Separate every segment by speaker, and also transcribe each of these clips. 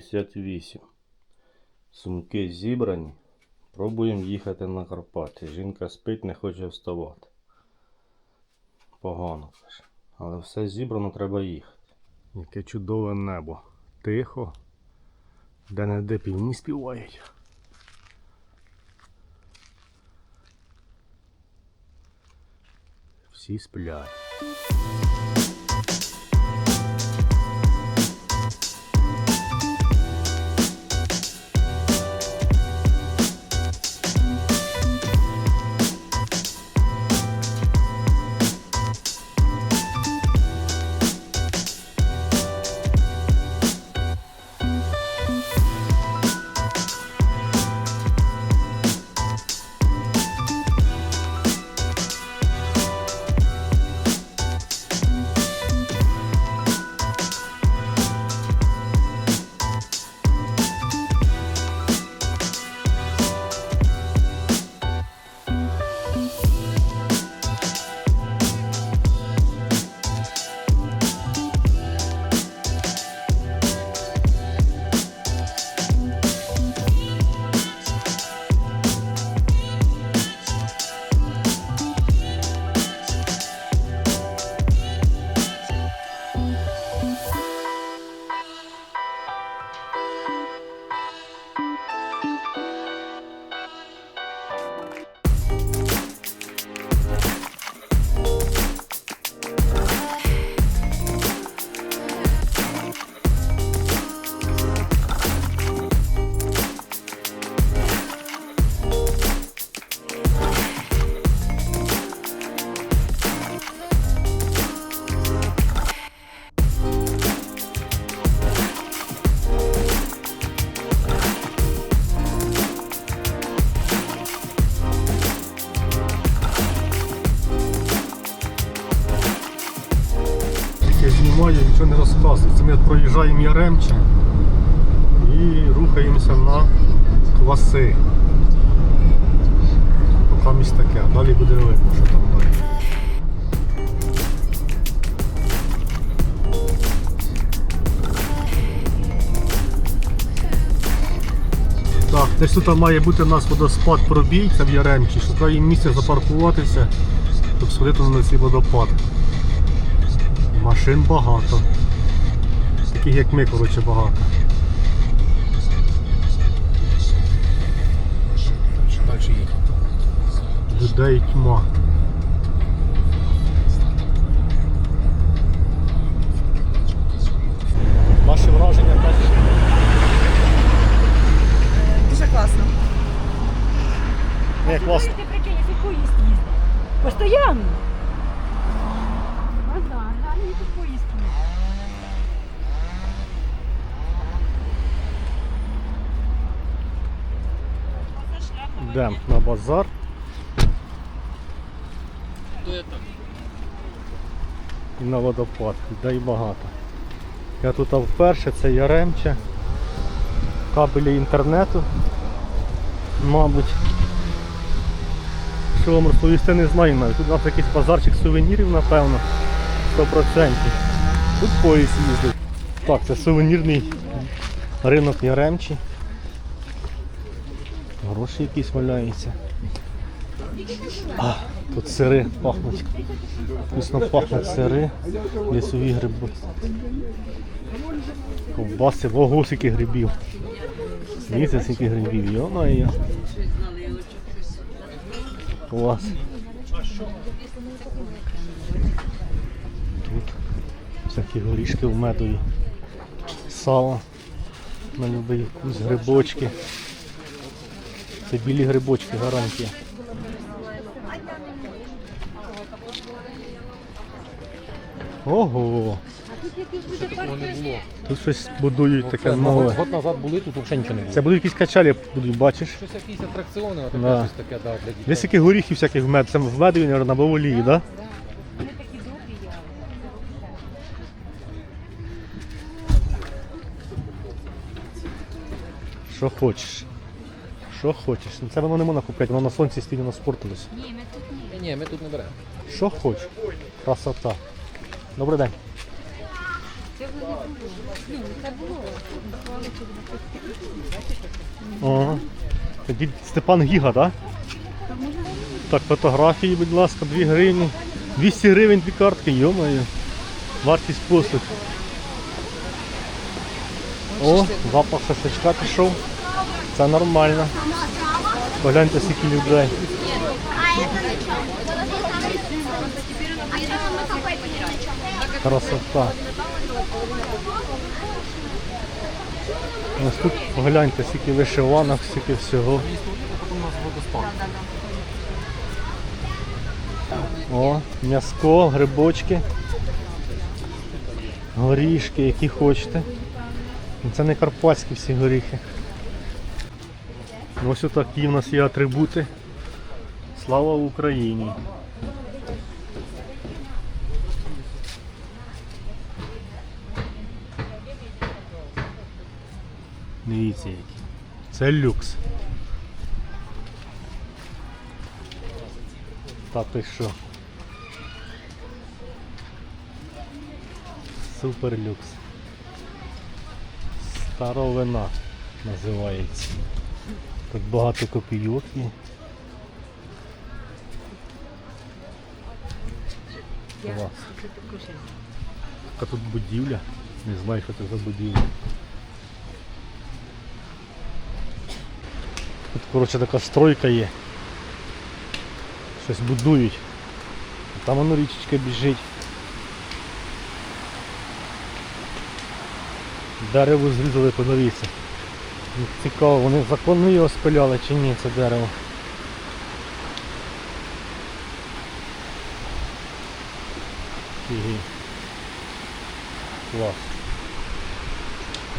Speaker 1: 58. Сумки зібрані. Пробуємо їхати на Карпати. Жінка спить, не хоче вставати. Погано каже. Але все зібрано, треба їхати. Яке чудове небо. Тихо. Де не де півні співають. Всі сплять. От Яремче і рухаємося на кваси. Поки місць таке, а далі буде видно, що там далі. Так, десь тут має бути у нас водоспад пробій, це в Яремчі. Шукаємо місце запаркуватися, щоб сходити на цей водопад. Машин багато. Таких як ми, коротше, багато.
Speaker 2: Далі їхати.
Speaker 1: Людей тьма. Ваші враження перші?
Speaker 3: Дуже класно.
Speaker 1: Не, класно.
Speaker 4: Ти прикинь, який поїзд їздить. Постоянно. А да, реально який поїзд їздить.
Speaker 1: Йдемо на базар. І на водопад. Людей багато. Я тут вперше, це Яремче. Кабелі інтернету. Мабуть. Що вам розповісти не знаю навіть. Тут у нас якийсь базарчик сувенірів, напевно. 100%. Тут поїзд їздить. Так, це сувенірний ринок Яремчі. Гроші якісь валяються. А, тут сири пахнуть. Вкусно пахнуть сири, лісові гриби. Ковбаси, ого, скільки грибів. Дивіться, скільки грибів, йо-моє. Клас. Тут всякі горішки в медові. Сало. На любий вкус, грибочки. Це білі грибочки, гарантія. Ого!
Speaker 2: Такого не було.
Speaker 1: Тут щось будують таке
Speaker 2: Це,
Speaker 1: нове.
Speaker 2: Год назад були, тут взагалі нічого не було.
Speaker 1: Це будуть якісь качалі, будуть, бачиш.
Speaker 2: Щось якісь атракціони, а
Speaker 1: Да.
Speaker 2: щось таке, да, для дітей.
Speaker 1: Десь яких горіхів всяких в мед. Це в медові, мабуть, на баволії, так? Да? Що хочеш? Що хочеш? Ну, Це воно не можна купити, воно на сонці стоїть, воно спортилось.
Speaker 2: Ні, ні, ми тут не беремо.
Speaker 1: Що хочеш? Красота. Добрий день. Ага. Тоді Степан Гіга, так? Так, фотографії, будь ласка, 2 гривні. 200 гривень дві картки, йомаю. Вартість послуг. О, запах шашличка пішов. Це нормально. Погляньте, скільки людей. Красота. Ось тут погляньте, скільки вишиванок, скільки всього. О, м'яско, грибочки, горішки, які хочете. Це не карпатські всі горіхи. Ось отакі в нас є атрибути. Слава Україні! Дивіться які. Це люкс. Та ти що? Супер люкс. Старовина називається. Тут багато копійок є. Клас. Яка тут будівля? Не знаю, що це за будівля. Тут, коротше, така стройка є. Щось будують. А Там воно річечка біжить. Дерево зрізали, подивіться. Цікаво, вони законно його спиляли чи ні, це дерево. Фігі. Клас.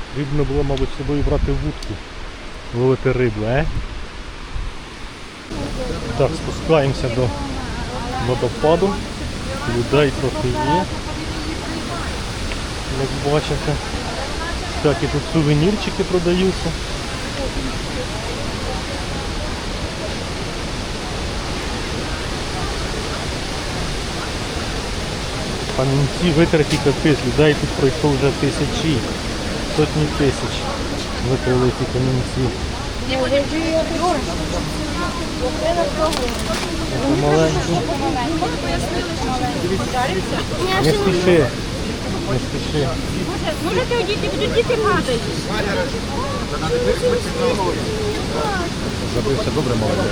Speaker 1: Потрібно було, мабуть, з собою брати вудку. Ловити рибу, е? Так, спускаємося до водопаду. Людей трохи є. Як бачите. Всякі тут сувенірчики продаються. Камінці витерті капець, людей тут пройшло вже тисячі, сотні тисяч. Витрили ці камінці. Це маленькі. Не спіши. Не спіши.
Speaker 4: Можете одіти, будуть діти падають.
Speaker 2: Забився добре маленький.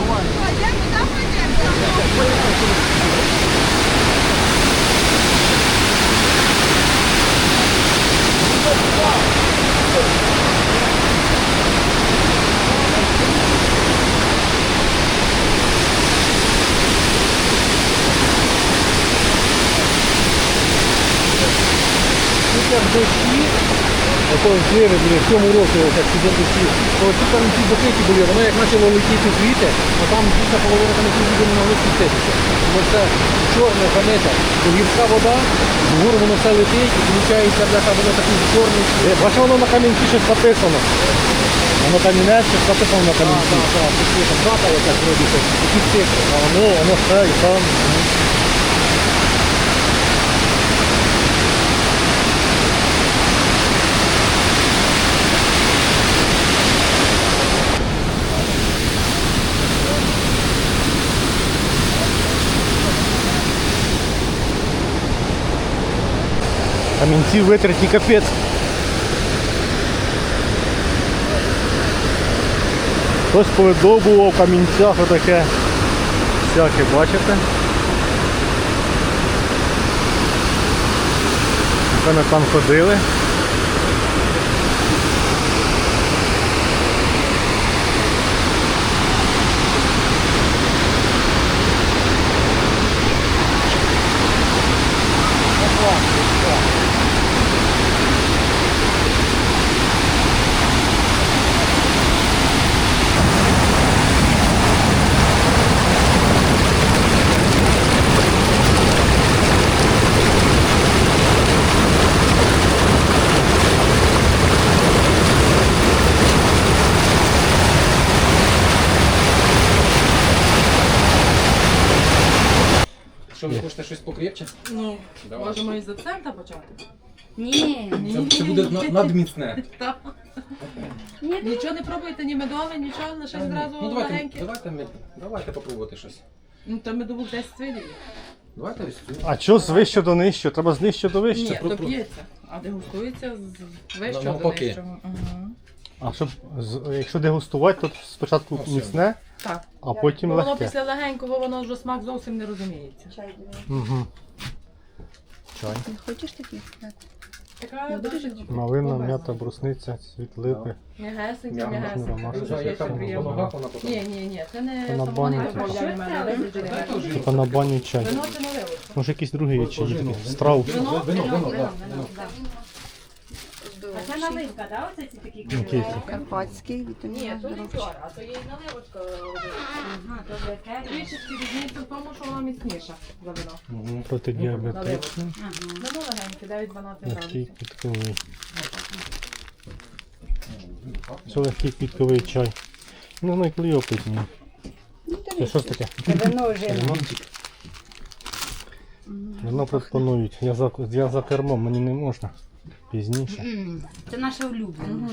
Speaker 3: романтика. Після дощі, якого звіри були в цьому році, ось як то ці там ці закриті були, воно як почало летіти звідти, а там більша половина там які люди не могли спуститися. Тому це чорне границя, то гірська вода, вгору воно все летить, і виходить, бляха, воно такий чорний.
Speaker 1: Е, Бачиш, воно на камінці щось написано. Воно камінець, щось написано на камінці.
Speaker 3: Так, так, там дата якась робиться, такі цифри.
Speaker 1: А воно, воно все і там. Камінці витерті капець. Хтось повидобував в камінцях отаке. Всяке, бачите? Це ми там ходили.
Speaker 2: Що ви хочете щось покрепче?
Speaker 5: Ну,
Speaker 2: Давай.
Speaker 5: можемо і за цента почати.
Speaker 4: Ні,
Speaker 2: Це, це буде на- надміцне.
Speaker 4: ні,
Speaker 5: Нічого не пробуйте, ні медове, нічого, лише зразу
Speaker 2: Ну давайте,
Speaker 5: легеньке.
Speaker 2: давайте, ми- давайте попробувати щось.
Speaker 5: Ну, то медових 10 видів.
Speaker 2: Давайте ось цю.
Speaker 1: А що з вище до нижче? Треба з нижче до
Speaker 5: Ні,
Speaker 1: вище.
Speaker 5: то п'ється, а дегустується з вищого до
Speaker 2: Навпаки.
Speaker 5: нижчого. Мгм.
Speaker 1: А щоб з- якщо дегустувати, то спочатку
Speaker 2: Ну, все.
Speaker 1: міцне,
Speaker 5: Так.
Speaker 1: а потім
Speaker 5: Бо воно
Speaker 1: легке.
Speaker 5: після легенького, воно вже смак зовсім не розуміється.
Speaker 1: Угу. Чай.
Speaker 4: Хочеш такий?
Speaker 5: Така дуже
Speaker 1: Малина, м'ята, брусниця, цвіт липи.
Speaker 5: м'ягесенька, м'ягесенька.
Speaker 1: ромашка.
Speaker 5: Дуже
Speaker 2: вона потім.
Speaker 5: Ні, ні, ні, це не
Speaker 1: Це на
Speaker 5: самогонка
Speaker 1: бані.
Speaker 5: мене.
Speaker 2: Дайте вже.
Speaker 1: Типа на баню чай.
Speaker 5: Вино це.
Speaker 1: Може якісь другі є чи є? Страв.
Speaker 5: Вино?
Speaker 2: Вино, вино.
Speaker 4: А це наливка, да? Оце ці такі
Speaker 1: Який?
Speaker 6: Карпатський
Speaker 5: Ні,
Speaker 6: вітамін
Speaker 5: а то є і наливочка.
Speaker 4: Ага, то вже
Speaker 5: Трішечки різниця в тому, що вона міцніша за вино.
Speaker 1: Протидіабетичний,
Speaker 4: Ага.
Speaker 5: Вино легеньке, 9-12
Speaker 1: легкий
Speaker 5: градусів.
Speaker 1: квітковий. Це легкий квітковий чай. Знаю, коли його. Це що ж таке?
Speaker 6: Вино вже?
Speaker 1: Вино пропонують. Я за, я за кермом, мені не можна. Пізніше.
Speaker 4: Це наша улюблена.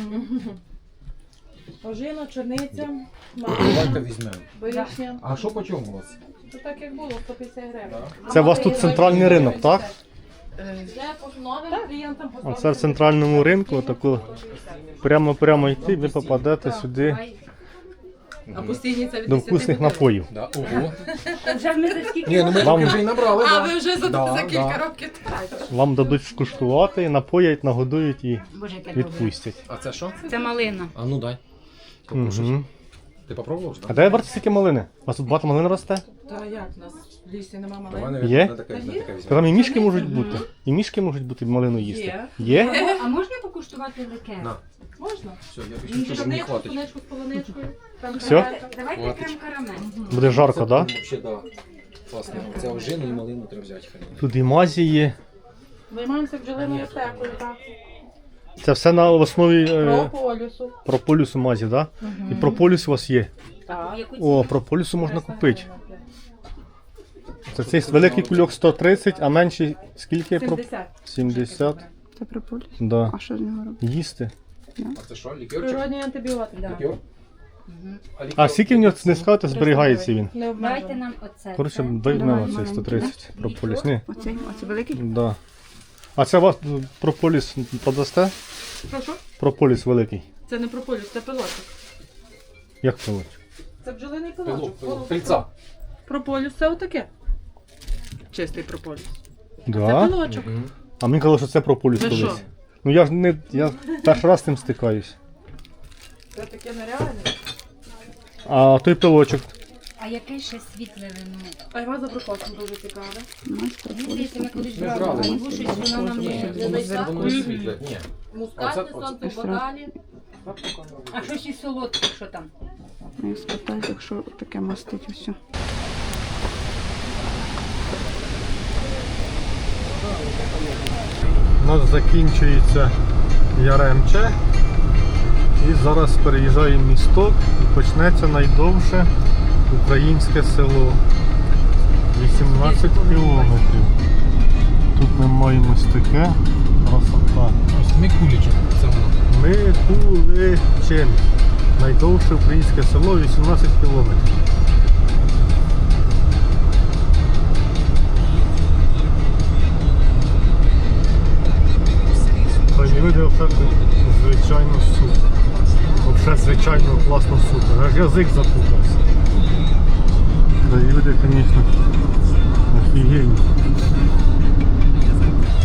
Speaker 5: Ожина, чорниця,
Speaker 2: Давайте візьмемо.
Speaker 5: вишня.
Speaker 2: А що по чому у вас?
Speaker 5: Це так як було, 150 гривень.
Speaker 1: Це у вас тут центральний ринок, так?
Speaker 5: Це по новим клієнтам по
Speaker 1: А в центральному ринку, отаку прямо-прямо йти, ви попадете сюди
Speaker 5: А постійні це від
Speaker 1: до
Speaker 5: 10
Speaker 1: вкусних напоїв.
Speaker 2: Да, ого.
Speaker 4: Вже ми за скільки
Speaker 2: Ні, ну ми
Speaker 1: Вам-
Speaker 2: вже і набрали.
Speaker 5: А
Speaker 2: да.
Speaker 5: ви вже за,
Speaker 2: Да,
Speaker 5: за кілька
Speaker 2: да.
Speaker 5: років тратите.
Speaker 1: Вам дадуть скуштувати, напоять, нагодують і
Speaker 4: Боже, яке добре.
Speaker 1: відпустять.
Speaker 2: А це що?
Speaker 4: Це малина.
Speaker 2: А ну дай. Покушай. Ти попробував?
Speaker 1: А де брати стільки малини? У вас тут багато малин росте?
Speaker 5: Та як у нас в лісі нема маленьких?
Speaker 2: навіть,
Speaker 1: Є?
Speaker 2: на таке, на таке візьмемо.
Speaker 1: Там і мішки можуть бути. І мішки можуть бути малину їсти.
Speaker 5: Є.
Speaker 1: Є?
Speaker 4: А можна покуштувати лике?
Speaker 2: На.
Speaker 5: Можна?
Speaker 2: Все, я не хватить.
Speaker 5: з. Там
Speaker 1: Все?
Speaker 5: креветка.
Speaker 4: Давайте
Speaker 2: Хватить.
Speaker 4: крем карамель.
Speaker 1: Буде жарко, так? Да?
Speaker 2: Вообще, да. Класно. Це ожину і малину треба взяти. хай.
Speaker 1: Тут і мазі є.
Speaker 5: Займаємося бджолиною стекою, так.
Speaker 1: Це все на основі е,
Speaker 5: Прополісу.
Speaker 1: прополісу мазі, так? Да? І прополіс у вас є.
Speaker 5: Так.
Speaker 1: О, прополісу можна купити. Це цей великий кульок 130, а менший скільки? Про-
Speaker 5: 70.
Speaker 1: 70.
Speaker 6: Це прополіс.
Speaker 1: Да.
Speaker 6: А що з нього робити?
Speaker 1: Їсти.
Speaker 2: А це що, лікерчик?
Speaker 5: Природній антибіотик.
Speaker 2: Лікер?
Speaker 1: А скільки в нього не скажете, зберігається він?
Speaker 5: Не
Speaker 4: Давайте
Speaker 5: обмежено.
Speaker 4: нам оце.
Speaker 1: Коротше,
Speaker 4: це.
Speaker 1: дай нам цей
Speaker 6: маленький,
Speaker 1: 130 прополіс. Ні.
Speaker 6: Оцей, оце великий?
Speaker 1: Да. А це вас ну, прополіс подасте?
Speaker 5: Прошу?
Speaker 1: Прополіс великий.
Speaker 5: Це не прополіс, це пилочок.
Speaker 1: Як пилить?
Speaker 5: Це бджолиний
Speaker 2: Пилок,
Speaker 5: пилочок.
Speaker 2: пилок. Пильця.
Speaker 5: Прополіс це отаке. Чистий прополіс. Це
Speaker 1: Да?
Speaker 5: пилочок.
Speaker 1: А мені казали, що це прополіс
Speaker 5: Ви
Speaker 1: колись.
Speaker 5: Що?
Speaker 1: Ну я ж не. Я перший раз з цим стикаюсь.
Speaker 5: Це таке нереальне.
Speaker 1: А той пилочок.
Speaker 4: А яке ще світле вино?
Speaker 5: А Іван Заброховський дуже цікаве.
Speaker 4: Мені здається, ми колись брали.
Speaker 2: брали.
Speaker 4: Айву, вона нам не зайшла.
Speaker 2: Ні.
Speaker 5: Мускатне сонце в.
Speaker 4: А щось із солодке, що там?
Speaker 6: Я спитаю, якщо таке мастить усе.
Speaker 1: У нас закінчується Яремче. І зараз переїжджаємо місток і почнеться найдовше українське село. 18 кілометрів. Тут ми маємо ось таке красота.
Speaker 2: Ось ми.
Speaker 1: Микуличин. Найдовше українське село 18 кілометрів. Краєвиди все звичайно супер. Все звичайно класно супер. Аж язик запутався. Краєвиди, звісно, офігенні.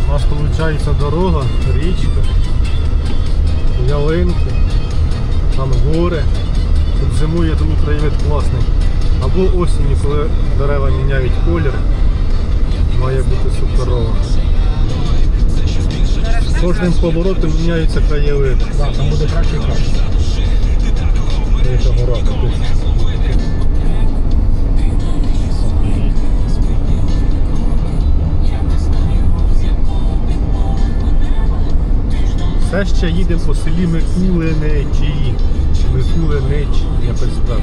Speaker 1: У нас виходить дорога, річка ялинки, там гори. Тут зимою, я думаю, краєвид класний. Або осінню, коли дерева міняють колір, має бути суперово. З кожним поворотом міняються краєвиди.
Speaker 2: Так, там буде краще і краще.
Speaker 1: Гора тут. Все ще їдемо по селі Микулиничі. Микулинич, якось так.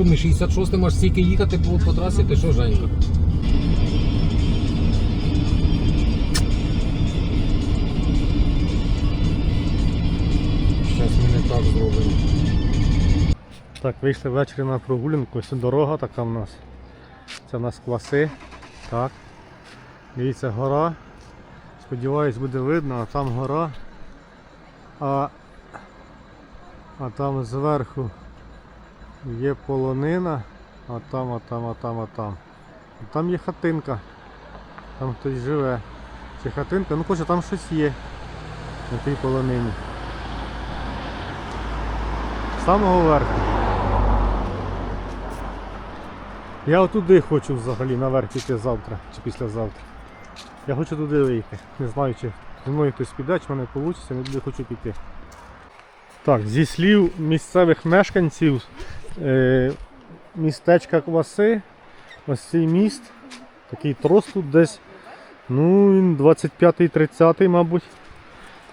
Speaker 3: Що ми 66 аж стільки їхати було по трасі, ти що, Женька? Зараз ми не так зробимо.
Speaker 1: Так, вийшли ввечері на прогулянку. Ось дорога така в нас. Це в нас класи. Так. Дивіться, гора. Сподіваюсь, буде видно, а там гора. А, а там зверху є полонина, а там, а там, а там, а там. Там є хатинка. Там хтось живе. Це хатинка, ну хоче там щось є на тій полонині. З самого верху. Я отуди хочу взагалі наверх піти завтра чи післязавтра. Я хочу туди вийти. Не знаю, чи зі мною хтось піде, чи в мене вийде, але туди хочу піти. Так, зі слів місцевих мешканців містечка Кваси, ось цей міст, такий трос тут десь, ну він 25-30, мабуть.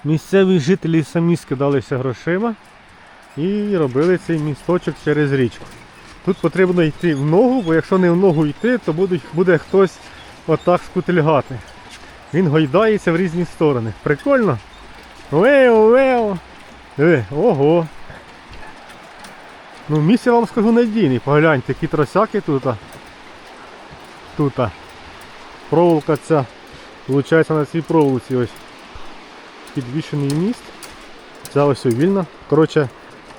Speaker 1: Місцеві жителі самі скидалися грошима і робили цей місточок через річку. Тут потрібно йти в ногу, бо якщо не в ногу йти, то будуть, буде хтось отак скутильгати. Він гойдається в різні сторони. Прикольно? Вео, вео. Диви, ого. Ну, місце вам скажу надійний. Погляньте, які тросяки тут. Тут. Проволока ця. Виходить на цій проволоці ось підвішений міст. Ця ось вільна. Коротше,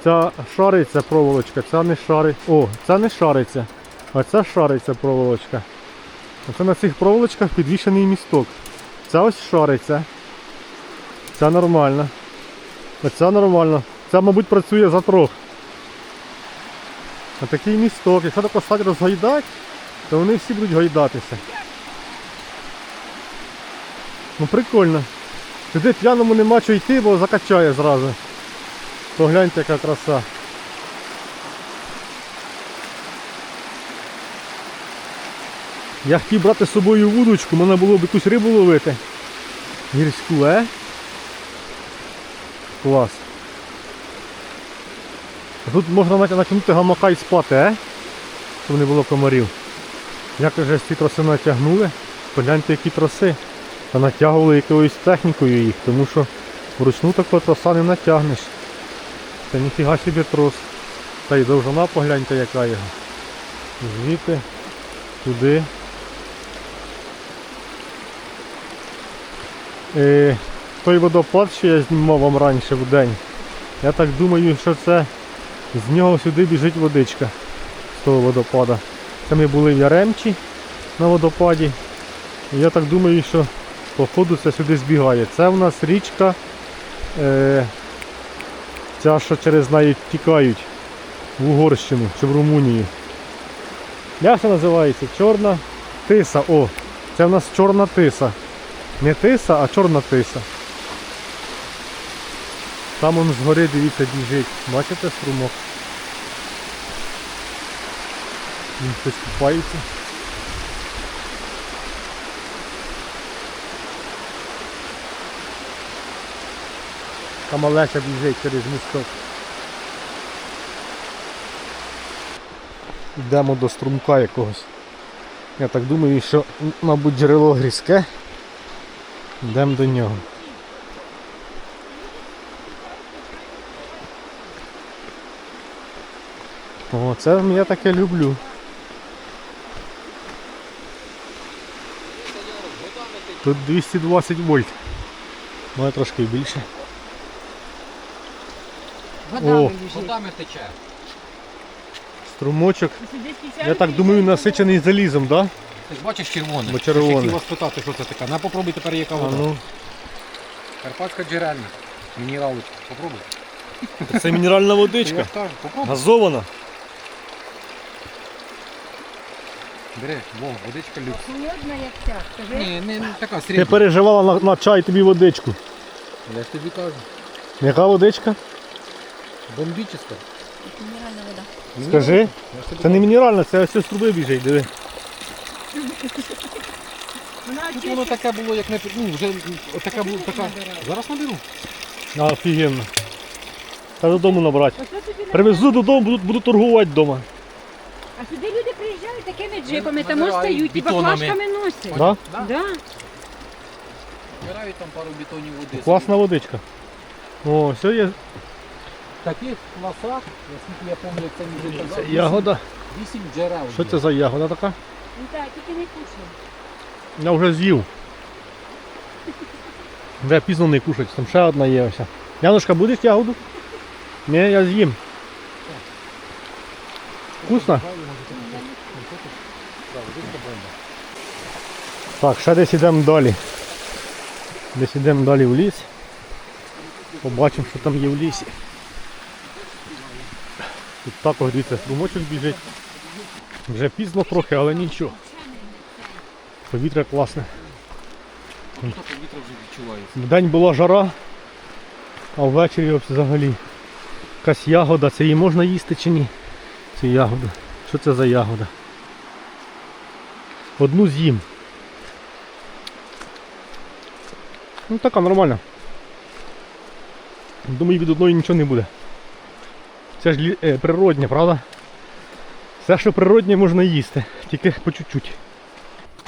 Speaker 1: Ця шариться проволочка, ця не шарить. О, ця не шариться. А ця шариться проволочка. Оце на цих проволочках підвішений місток. Ця ось шариться. Ця нормальна. Оця нормально. Ця, мабуть, працює за трох. А такий місток. Якщо тако стать розгойдати, то вони всі будуть гойдатися. Ну прикольно. Туди п'яному нема що йти, бо закачає зразу. Погляньте, яка краса. Я хотів брати з собою вудочку, можна було б якусь рибу ловити. Гірську, е? Клас. Тут можна натягнути гамака і спати, е? Щоб не було комарів. Як вже ці троси натягнули, погляньте які троси. Та натягували якоюсь технікою їх, тому що вручну такого троса не натягнеш. Це ніфіга собі трос. Та й довжина погляньте яка його. Звідти, туди. Е, той водопад, що я знімав вам раніше в день, я так думаю, що це з нього сюди біжить водичка з того водопада. Це ми були в Яремчі на водопаді. Я так думаю, що походу це сюди збігає. Це в нас річка. Е, Ця, що через неї тікають в Угорщину чи в Румунію. Це називається? Чорна тиса. О, це в нас чорна тиса. Не тиса, а чорна тиса. Там он згори, дивіться, біжить. Бачите струмок? Він хтось купається. Там Олеся біжить через місток. Йдемо до струмка якогось. Я так думаю, що, мабуть, джерело грізке. Йдемо до нього. О, це я таке люблю. Тут 220 вольт. Може трошки більше. О,
Speaker 3: Водами тече.
Speaker 1: струмочок. Я так думаю, насичений залізом, так? Да?
Speaker 3: Ти ж бачиш червоне.
Speaker 1: Бо червоне.
Speaker 3: Я хотів вас питати, що це таке. На попробуй тепер яка
Speaker 1: А
Speaker 3: вода.
Speaker 1: ну.
Speaker 3: Карпатська джерельна. Мінералочка. Попробуй.
Speaker 1: Це мінеральна
Speaker 3: Я
Speaker 1: водичка.
Speaker 3: ж кажу, попробуй.
Speaker 1: Газована.
Speaker 3: Бери, во, водичка люкс.
Speaker 4: Холодна, як ця. Скажи.
Speaker 3: Ні, не, не така
Speaker 1: Ти
Speaker 3: середня.
Speaker 1: переживала на, на чай тобі водичку.
Speaker 3: Я ж тобі кажу.
Speaker 1: Яка водичка?
Speaker 3: Бомбіческа.
Speaker 4: Мінеральна вода.
Speaker 1: Скажи.
Speaker 3: Я ж тобі
Speaker 1: Це не мінеральна, це ось з труби біжить, диви.
Speaker 4: Вона
Speaker 3: Тут воно таке було, як не ну, вже отака була така. Зараз наберу.
Speaker 1: Офігенно. Та додому набрати. Привезу додому, буду, буду торгувати вдома.
Speaker 4: А сюди люди приїжджають такими джипами, там
Speaker 3: Набирають
Speaker 4: стають і баклажками носять.
Speaker 1: Да?
Speaker 4: Да.
Speaker 3: Збирають там пару бетонів води.
Speaker 1: Класна водичка. О, все є.
Speaker 3: В таких класах, наскільки я пам'ятаю, це мені казав,
Speaker 1: ягода.
Speaker 3: 8 джерел.
Speaker 1: Що
Speaker 3: є.
Speaker 1: це за ягода така?
Speaker 4: Ну так, тільки не кушай.
Speaker 1: Я вже з'їв. Вже пізно не кушать, там ще одна є ось. Янушка, будеш ягоду? Ні, я з'їм. Вкусно? Так, ще десь йдемо далі. Десь йдемо далі в ліс. Побачимо, що там є в лісі. Тут також дивіться, струмочок біжить. Вже пізно трохи, але нічого. Повітря класне.
Speaker 3: Повітря вже відчувається.
Speaker 1: Вдень була жара, а ввечері взагалі якась ягода. Це її можна їсти чи ні? Цю ягоду. Що це за ягода? Одну з'їм. Ну така нормальна. Думаю, від одної нічого не буде. Це ж е, природнє, правда? Все, що природнє, можна їсти, тільки по чуть-чуть.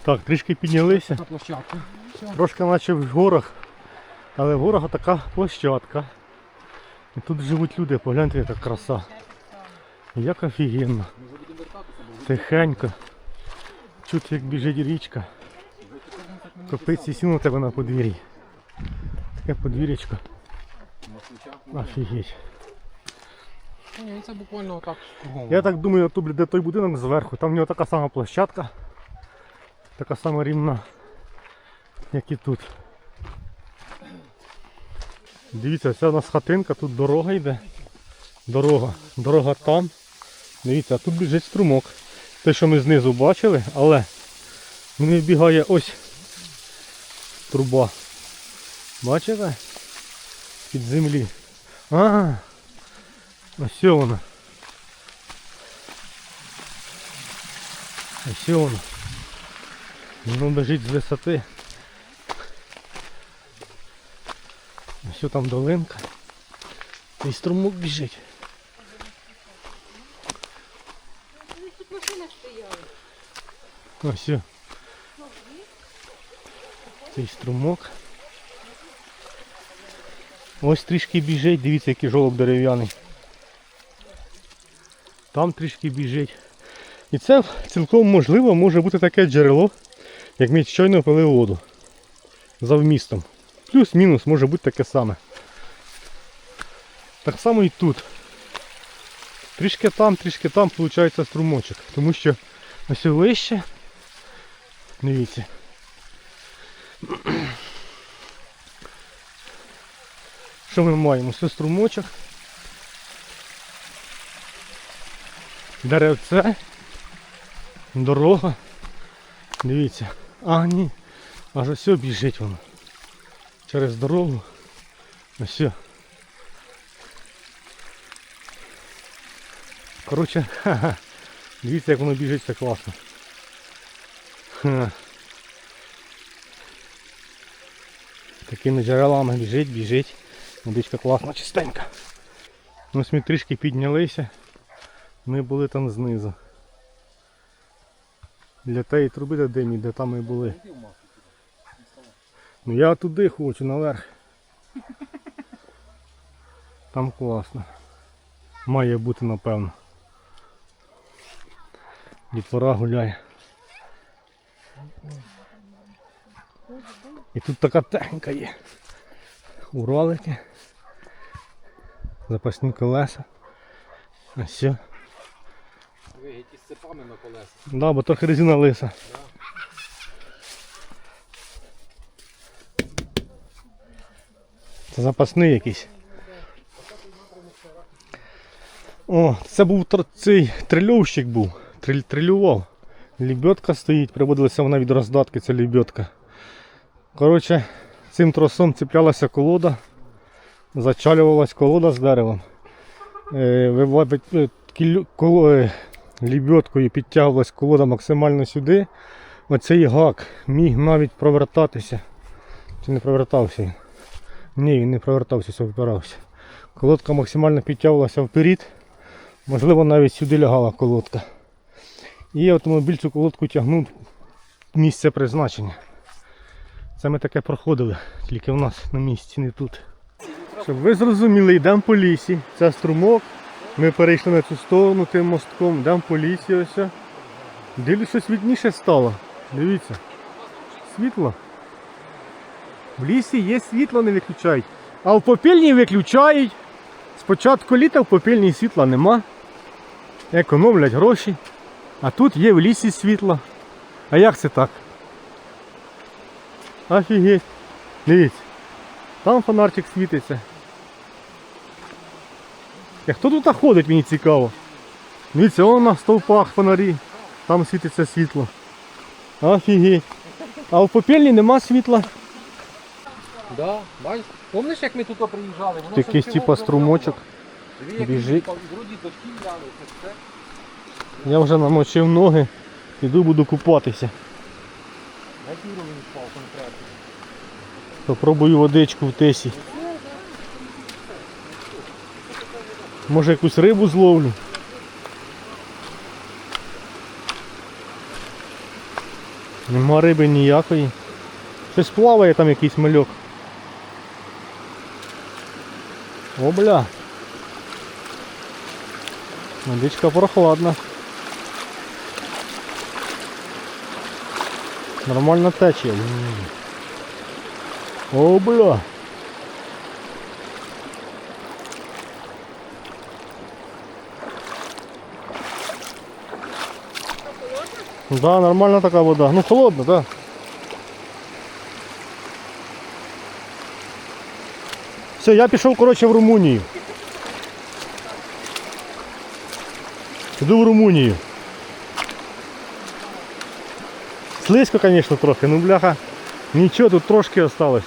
Speaker 1: Так, трішки піднялися. Трошки наче в горах, але в горах така площадка. І тут живуть люди, погляньте, яка краса. Як офігенно. Тихенько. Чути, як біжить річка. Копиці сіл на тебе на подвір'ї. Таке подвір'ячко. Офігеть.
Speaker 3: Ні, це буквально отак.
Speaker 1: Я так думаю, тут де той будинок зверху, там в нього така сама площадка. Така сама рівна, як і тут. Дивіться, це у нас хатинка, тут дорога йде. Дорога. Дорога там. Дивіться, а тут біжить струмок. Те, що ми знизу бачили, але він вибігає ось труба. Бачите? Під землі. А, ось вона. Ось воно. Воно біжить з висоти. Ось там долинка. І струмок біжить.
Speaker 4: Тут машина стояла.
Speaker 1: Ось. о. Цей струмок. Ось трішки біжить, дивіться, який жолоб дерев'яний. Там трішки біжить. І це цілком можливо може бути таке джерело, як ми щойно пили воду. За вмістом. Плюс-мінус може бути таке саме. Так само і тут. Трішки там, трішки там виходить струмочок. Тому що ось вище. Дивіться. Що ми маємо? Ось струмочок. Деревце. Дорога. Дивіться. А, ні. Аж ось біжить воно. Через дорогу. Ось. Коротше, ха-ха. Дивіться, як воно біжить, це класно. Ха. Такими джерелами біжить, біжить. Водичка класна, чистенька. Ось ми трішки піднялися. Ми були там знизу. Для тієї труби де димі, де там ми були. Ну я туди хочу, наверх. Там класно. Має бути напевно. Дітвора гуляє. І тут така техніка є. Уралики. Запасні колеса. Ось. все.
Speaker 3: Ви які з цепами на колесах.
Speaker 1: Да, бо трохи резина лиса. Це запасний якийсь. О, це був цей трильовщик був. Триль, трилював. Лебедка стоїть, приводилася вона від роздатки, ця лебедка. Коротше, цим тросом цеплялася колода, зачалювалась колода з деревом. Е, е, е, лебедкою підтягувалась колода максимально сюди. Оцей гак міг навіть провертатися. Чи не провертався він? Ні, він не провертався, все впирався. Колодка максимально підтягувалася вперед. Можливо, навіть сюди лягала колодка. І автомобіль цю колодку тягнув місце призначення. Це ми таке проходили, тільки в нас на місці, не тут. Щоб ви зрозуміли, йдемо по лісі. Це струмок. Ми перейшли на цю сторону тим мостком, йдемо по лісі ось. Дивлюсь, що світніше стало. Дивіться. Світло. В лісі є світло, не виключають. А в попільні виключають. Спочатку літа в попільні світла нема. Економлять гроші. А тут є в лісі світло. А як це так? Офігеть. Дивіться. Там фонарчик світиться. А хто тут ходить, мені цікаво. Дивіться, он на стовпах фонарі. Там світиться світло. Офігеть. А в попільні нема світла.
Speaker 3: Да, бачиш? Помниш, як ми тут приїжджали? Воно
Speaker 1: Якийсь типа струмочок.
Speaker 3: Диви, як
Speaker 1: біжить.
Speaker 3: він впав, і Вроді ляли, це все.
Speaker 1: Я вже намочив ноги. Іду буду купатися.
Speaker 3: На рівень впав конкретно?
Speaker 1: Попробую водичку в тесі. Може якусь рибу зловлю. Нема риби ніякої. Щось плаває там якийсь мальок. О, бля. Водичка прохладна. Нормально тече. О, бля. Да, нормальна така вода. Ну холодна, да. Все, я пішов, коротше, в Румунію. Іду в Румунію. Слизько, звісно, трохи, ну бляха. Нічого, тут трошки осталося.